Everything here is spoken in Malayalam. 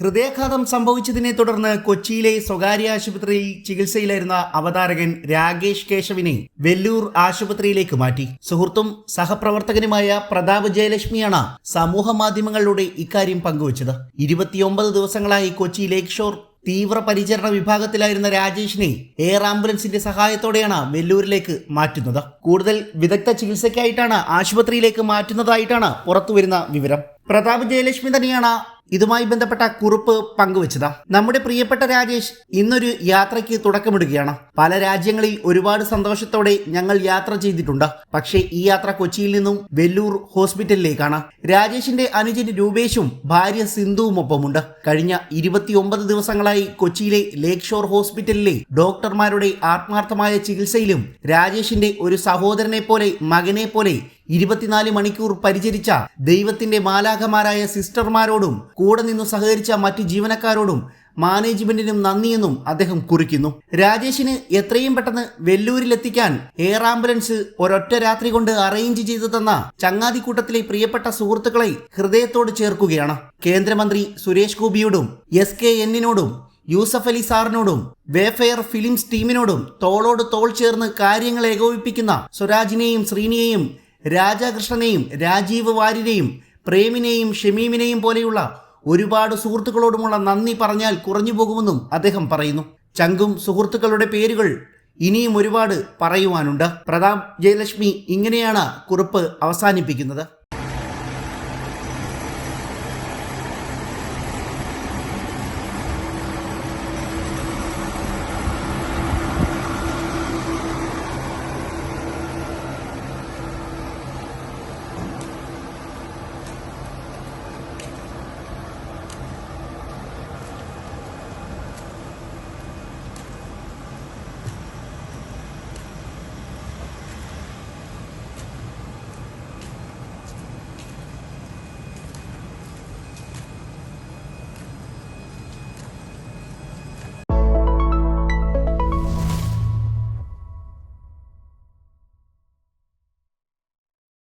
ഹൃദയാഘാതം സംഭവിച്ചതിനെ തുടർന്ന് കൊച്ചിയിലെ സ്വകാര്യ ആശുപത്രിയിൽ ചികിത്സയിലായിരുന്ന അവതാരകൻ രാകേഷ് കേശവിനെ വെല്ലൂർ ആശുപത്രിയിലേക്ക് മാറ്റി. സുഹൃത്തും സഹപ്രവർത്തകനുമായ പ്രതാപ് ജയലക്ഷ്മിയാണ് സമൂഹ മാധ്യമങ്ങളിലൂടെ ഇക്കാര്യം പങ്കുവച്ചത്. ഇരുപത്തിയൊമ്പത് ദിവസങ്ങളായി കൊച്ചി ലേക്ക് ഷോർ തീവ്ര പരിചരണ വിഭാഗത്തിലായിരുന്ന രാജേഷിനെ എയർ ആംബുലൻസിന്റെ സഹായത്തോടെയാണ് വെല്ലൂരിലേക്ക് മാറ്റുന്നത്. കൂടുതൽ വിദഗ്ധ ചികിത്സയ്ക്കായിട്ടാണ് ആശുപത്രിയിലേക്ക് മാറ്റുന്നതായിട്ടാണ് പുറത്തുവരുന്ന വിവരം. പ്രതാപ് ജയലക്ഷ്മി തന്നെയാണ് ഇതുമായി ബന്ധപ്പെട്ട കുറിപ്പ് പങ്കുവച്ചതാ. നമ്മുടെ പ്രിയപ്പെട്ട രാജേഷ് ഇന്നൊരു യാത്രയ്ക്ക് തുടക്കമിടുകയാണ്. പല രാജ്യങ്ങളിൽ ഒരുപാട് സന്തോഷത്തോടെ ഞങ്ങൾ യാത്ര ചെയ്തിട്ടുണ്ട്. പക്ഷേ ഈ യാത്ര കൊച്ചിയിൽ നിന്നും വെല്ലൂർ ഹോസ്പിറ്റലിലേക്കാണ്. രാജേഷിന്റെ അനുജൻ രൂപേഷും ഭാര്യ സിന്ധുവും ഒപ്പമുണ്ട് കഴിഞ്ഞ ഇരുപത്തിയൊമ്പത് ദിവസങ്ങളായി കൊച്ചിയിലെ ലേക്ക് ഷോർ ഹോസ്പിറ്റലിലെ ഡോക്ടർമാരുടെ ആത്മാർത്ഥമായ ചികിത്സയിലും രാജേഷിന്റെ ഒരു സഹോദരനെ പോലെ മകനെ പോലെ ഇരുപത്തിനാല് മണിക്കൂർ പരിചരിച്ച ദൈവത്തിന്റെ മാലാഖമാരായ സിസ്റ്റർമാരോടും കൂടെ നിന്ന് സഹകരിച്ച മറ്റു ജീവനക്കാരോടും മാനേജ്മെന്റിനും നന്ദിയെന്നും അദ്ദേഹം കുറിക്കുന്നു. രാജേഷിന് എത്രയും പെട്ടെന്ന് വെല്ലൂരിലെത്തിക്കാൻ എയർ ആംബുലൻസ് ഒരൊറ്റ രാത്രി കൊണ്ട് അറേഞ്ച് ചെയ്തു തന്ന ചങ്ങാതിക്കൂട്ടത്തിലെ പ്രിയപ്പെട്ട സുഹൃത്തുക്കളെ ഹൃദയത്തോട് ചേർക്കുകയാണ്. കേന്ദ്രമന്ത്രി സുരേഷ് ഗോപിയോടും എസ് കെ എന്നിനോടും യൂസഫ് അലി സാറിനോടും വേഫെയർ ഫിലിംസ് ടീമിനോടും തോളോട് തോൾ ചേർന്ന് കാര്യങ്ങൾ ഏകോപിപ്പിക്കുന്ന സ്വരാജിനെയും ശ്രീനിയെയും രാജാകൃഷ്ണനെയും രാജീവ് വാര്യരെയും പ്രേമിനെയും ഷമീമിനെയും പോലെയുള്ള ഒരുപാട് സുഹൃത്തുക്കളോടുമുള്ള നന്ദി പറഞ്ഞാൽ കുറഞ്ഞു പോകുമെന്നും അദ്ദേഹം പറയുന്നു. ചങ്കും സുഹൃത്തുക്കളുടെ പേരുകൾ ഇനിയും ഒരുപാട് പറയുവാനുണ്ട്. പ്രതാപ് ജയലക്ഷ്മി ഇങ്ങനെയാണ് കുറിപ്പ് അവസാനിപ്പിക്കുന്നത്.